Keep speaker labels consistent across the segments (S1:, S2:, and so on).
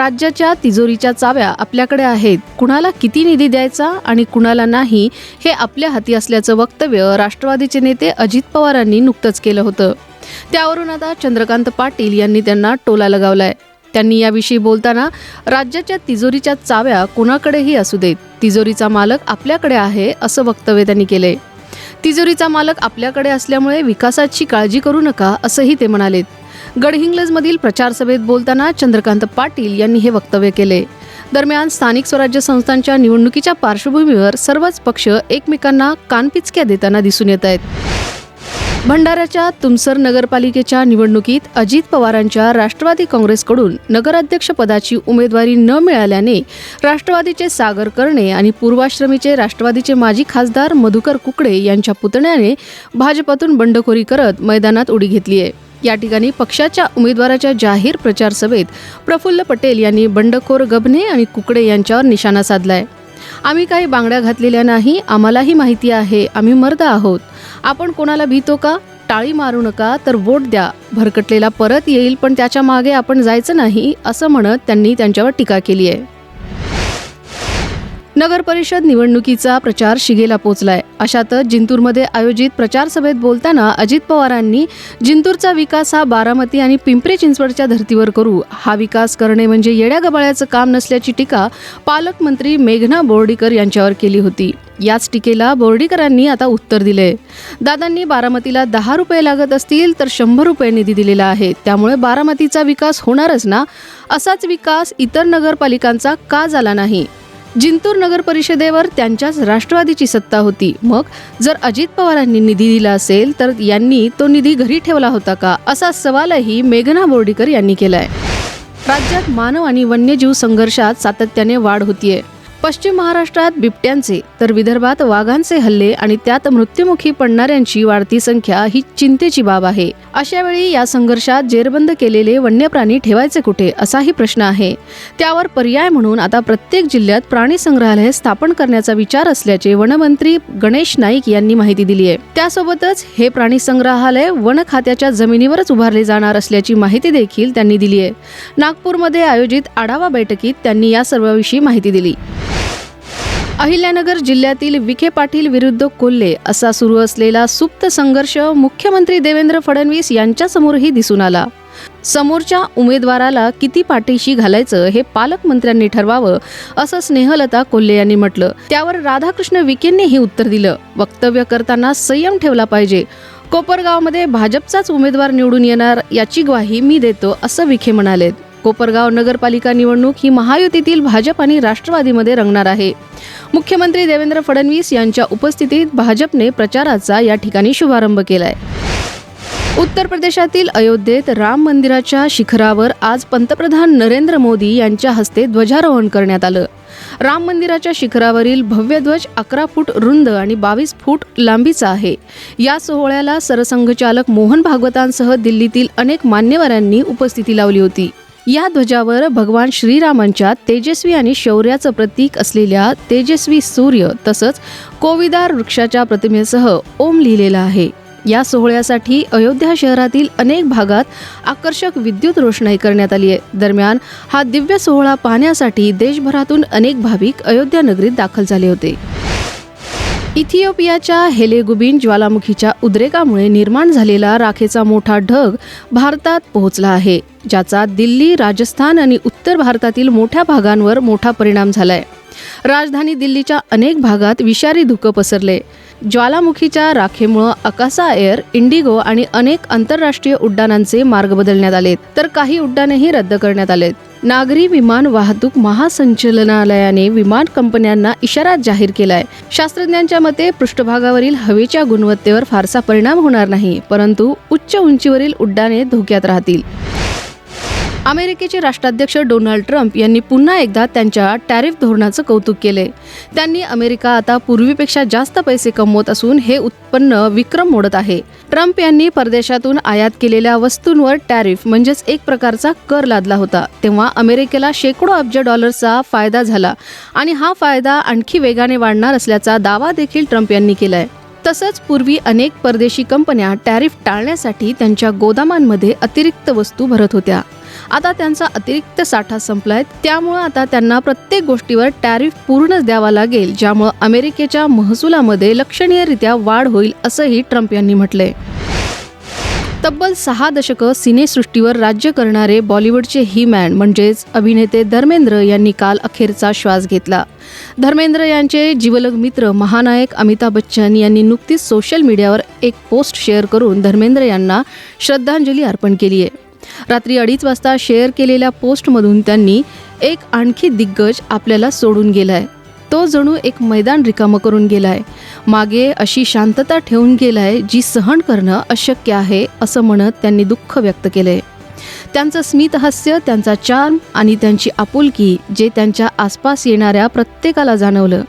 S1: राज्याच्या तिजोरीच्या चाव्या आपल्याकडे आहेत. कुणाला किती निधी द्यायचा आणि कुणाला नाही हे आपल्या हाती असल्याचं वक्तव्य राष्ट्रवादीचे नेते अजित पवारांनी नुकतंच केलं होतं. त्यावरून आता चंद्रकांत पाटील यांनी त्यांना टोला लगावलाय. त्यांनी याविषयी बोलताना राज्याच्या तिजोरीच्या चाव्या कुणाकडेही असू देत तिजोरीचा मालक आपल्याकडे आहे असं वक्तव्य त्यांनी केलंय. तिजोरीचा मालक आपल्याकडे असल्यामुळे विकासाची काळजी करू नका असंही ते म्हणालेत. गडहिंग्लजमधील प्रचारसभेत बोलताना चंद्रकांत पाटील यांनी हे वक्तव्य केले. दरम्यान स्थानिक स्वराज्य संस्थांच्या निवडणुकीच्या पार्श्वभूमीवर सर्वच पक्ष एकमेकांना कानपिचक्या देताना दिसून येत आहेत. भंडाऱ्याच्या तुमसर नगरपालिकेच्या निवडणुकीत अजित पवारांच्या राष्ट्रवादी काँग्रेसकडून नगराध्यक्षपदाची उमेदवारी न मिळाल्याने राष्ट्रवादीचे सागर कर्णे आणि पूर्वाश्रमीचे राष्ट्रवादीचे माजी खासदार मधुकर कुकडे यांच्या पुतण्याने भाजपातून बंडखोरी करत मैदानात उडी घेतली आहे. या ठिकाणी पक्षाच्या उमेदवाराच्या जाहीर प्रचार सभेत प्रफुल्ल पटेल यांनी बंडखोर गबने आणि कुकडे यांच्यावर निशाणा साधलाय. आम्ही काही बांगड्या घातलेल्या नाही आम्हालाही माहिती आहे आम्ही मर्द आहोत. आपण कोणाला भीतो का? टाळी मारू नका तर वोट द्या. भरकटलेला परत येईल पण त्याच्यामागे आपण जायचं नाही असं म्हणत त्यांनी त्यांच्यावर टीका केली आहे. नगर परिषद निवडणुकीचा प्रचार शिगेला पोचलाय. अशातच जिंतूरमध्ये आयोजित प्रचार सभेत बोलताना अजित पवारांनी जिंतूरचा विकास हा बारामती आणि पिंपरी चिंचवडच्या धर्तीवर करू. हा विकास करणे म्हणजे येड्या गबाळ्याचं काम नसल्याची टीका पालकमंत्री मेघना बोर्डीकर यांच्यावर केली होती. याच टीकेला बोर्डीकरांनी आता उत्तर दिले दादांनी बारामतीला दहा रुपये लागत असतील तर शंभर रुपये निधी दिलेला आहे. त्यामुळे बारामतीचा विकास होणारच ना? असाच विकास इतर नगरपालिकांचा का झाला नाही? जिंतूर नगर परिषदेवर त्यांच्याच राष्ट्रवादीची सत्ता होती. मग जर अजित पवारांनी निधी दिला असेल तर यांनी तो निधी घरी ठेवला होता का? असा सवालही मेघना बोर्डीकर यांनी केलाय. राज्यात मानव आणि वन्यजीव संघर्षात सातत्याने वाढ होतीये. पश्चिम महाराष्ट्रात बिबट्यांचे तर विदर्भात वाघांचे हल्ले आणि त्यात मृत्युमुखी पडणाऱ्यांची वाढती संख्या ही चिंतेची बाब आहे. अशा वेळी या संघर्षात जेरबंद केलेले वन्य प्राणी ठेवायचे कुठे असाही प्रश्न आहे. त्यावर पर्याय म्हणून आता प्रत्येक जिल्ह्यात प्राणी संग्रहालय स्थापन करण्याचा विचार असल्याचे वनमंत्री गणेश नाईक यांनी माहिती दिली आहे. त्यासोबतच हे प्राणी संग्रहालय वन खात्याच्या जमिनीवरच उभारले जाणार असल्याची माहिती देखील त्यांनी दिली आहे. नागपूरमध्ये आयोजित आढावा बैठकीत त्यांनी या सर्वाविषयी माहिती दिली. अहिल्यानगर जिल्ह्यातील विखे पाटील विरुद्ध कोल्हे असा सुरू असलेला सुप्त संघर्ष मुख्यमंत्री देवेंद्र फडणवीस यांच्यासमोरही दिसून आला. समोरच्या उमेदवाराला किती पाठीशी घालायचं हे पालकमंत्र्यांनी ठरवावं असं स्नेहलता कोल्हे यांनी म्हटलं. त्यावर राधाकृष्ण विखेंनी हे उत्तर दिलं. वक्तव्य करताना संयम ठेवला पाहिजे. कोपरगावमध्ये भाजपचाच उमेदवार निवडून येणार याची ग्वाही मी देतो असं विखे म्हणालेत. कोपरगाव नगरपालिका निवडणूक ही महायुतीतील भाजप आणि राष्ट्रवादीमध्ये रंगणार आहे. मुख्यमंत्री देवेंद्र फडणवीस यांच्या उपस्थितीत भाजपने प्रचाराचा या ठिकाणी शुभारंभ केलाय. उत्तर प्रदेशातील अयोध्येत राम मंदिराच्या शिखरावर आज पंतप्रधान नरेंद्र मोदी यांच्या हस्ते ध्वजारोहण करण्यात आलं. राम मंदिराच्या शिखरावरील भव्य ध्वज अकरा फूट रुंद आणि बावीस फूट लांबीचा आहे. या सोहळ्याला सरसंघचालक मोहन भागवतांसह दिल्लीतील अनेक मान्यवरांनी उपस्थिती लावली होती. या ध्वजावर भगवान श्रीरामांच्या तेजस्वी आणि शौर्याचं प्रतीक असलेल्या तेजस्वी सूर्य तसंच कोविदार वृक्षाच्या प्रतिमेसह ओम लिहिलेला आहे. या सोहळ्यासाठी अयोध्या शहरातील अनेक भागात आकर्षक विद्युत रोषणाई करण्यात आली आहे. दरम्यान हा दिव्य सोहळा पाहण्यासाठी देशभरातून अनेक भाविक अयोध्या नगरीत दाखल झाले होते. इथिओपियाच्या हेलेगुबिन ज्वालामुखीच्या उद्रेकामुळे निर्माण झालेला राखेचा मोठा ढग भारतात पोहोचला आहे ज्याचा दिल्ली राजस्थान आणि उत्तर भारतातील मोठ्या भागांवर मोठा परिणाम झालाय. राजधानी दिल्लीच्या अनेक भागात विषारी धुकं पसरले. ज्वालामुखीच्या राखेमुळं अकासा एअर इंडिगो आणि अनेक आंतरराष्ट्रीय उड्डाणांचे मार्ग बदलण्यात आलेत तर काही उड्डाणेही रद्द करण्यात आलेत. नागरी विमान वाहतूक महासंचालनालयाने विमान कंपन्यांना इशारा जाहीर केलाय. शास्त्रज्ञांच्या मते पृष्ठभागावरील हवेच्या गुणवत्तेवर फारसा परिणाम होणार नाही परंतु उच्च उंचीवरील उड्डाणे धोक्यात राहतील. अमेरिकेचे राष्ट्राध्यक्ष डोनाल्ड ट्रम्प यांनी पुन्हा एकदा त्यांच्या टॅरिफ धोरणाचं कौतुक केले त्यांनी अमेरिका आता पूर्वीपेक्षा जास्त पैसे कमवत असून हे उत्पन्न विक्रम मोडत आहे. ट्रम्प यांनी परदेशातून आयात केलेल्या वस्तूंवर टॅरिफ म्हणजेच एक प्रकारचा कर लादला होता. तेव्हा अमेरिकेला शेकडो अब्ज डॉलरचा फायदा झाला आणि हा फायदा आणखी वेगाने वाढणार असल्याचा दावा देखील ट्रम्प यांनी केलाय. तसंच पूर्वी अनेक परदेशी कंपन्या टॅरिफ टाळण्यासाठी त्यांच्या गोदामांमध्ये अतिरिक्त वस्तू भरत होत्या. आता त्यांचा अतिरिक्त साठा संपलाय. त्यामुळं आता त्यांना प्रत्येक गोष्टीवर टॅरिफ पूर्णच द्यावा लागेल ज्यामुळं अमेरिकेच्या महसुलामध्ये लक्षणीयरित्या वाढ होईल असंही ट्रम्प यांनी म्हटलंय. तब्बल सहा दशकं सिनेसृष्टीवर राज्य करणारे बॉलिवूडचे ही मॅन म्हणजेच अभिनेते धर्मेंद्र यांनी काल अखेरचा श्वास घेतला. धर्मेंद्र यांचे जीवलग मित्र महानायक अमिताभ बच्चन यांनी नुकतीच सोशल मीडियावर एक पोस्ट शेअर करून धर्मेंद्र यांना श्रद्धांजली अर्पण केली आहे रात्री अडीच वाजता शेअर केलेल्या पोस्टमधून त्यांनी एक आणखी दिग्गज आपल्याला सोडून गेलाय. तो जणू एक मैदान रिकामं करून गेलाय. मागे अशी शांतता ठेवून गेलाय जी सहन करणं अशक्य आहे असं म्हणत त्यांनी दुःख व्यक्त केलंय. त्यांचं स्मितहास्य त्यांचा चार्म आणि त्यांची आपुलकी जे त्यांच्या आसपास येणाऱ्या प्रत्येकाला जाणवलं.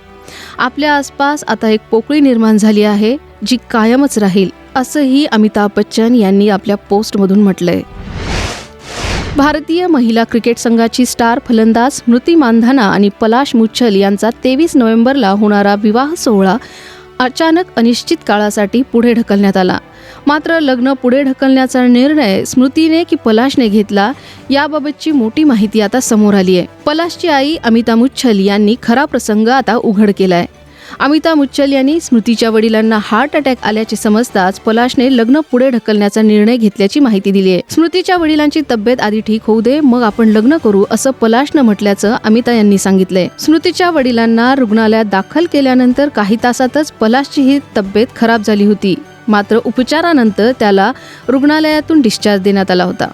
S1: आपल्या आसपास आता एक पोकळी निर्माण झाली आहे जी कायमच राहील असंही अमिताभ बच्चन यांनी आपल्या पोस्टमधून म्हटलंय. भारतीय महिला क्रिकेट संघाची स्टार फलंदाज स्मृती मानधाना आणि पलाश मुच्छल यांचा तेवीस नोव्हेंबरला होणारा विवाह सोहळा अचानक अनिश्चित काळासाठी पुढे ढकलण्यात आला. मात्र लग्न पुढे ढकलण्याचा निर्णय स्मृतीने की पलाशने घेतला याबाबतची मोठी माहिती आता समोर आली आहे पलाशची आई अमिता मुच्छल यांनी खरा प्रसंग आता उघड केलाय. अमिता मुच्छल यांनी स्मृतीच्या वडिलांना हार्ट अटॅक आल्याचे समजताच पलाशने लग्न पुढे ढकलण्याचा निर्णय घेतल्याची माहिती दिली आहे स्मृतीच्या वडिलांची तब्येत आधी ठीक होऊ दे मग आपण लग्न करू असं पलाशनं म्हटल्याचं अमिता यांनी सांगितलंय. स्मृतीच्या वडिलांना रुग्णालयात दाखल केल्यानंतर काही तासातच पलाशची ही तब्येत खराब झाली होती. मात्र उपचारानंतर त्याला रुग्णालयातून डिस्चार्ज देण्यात आला होता.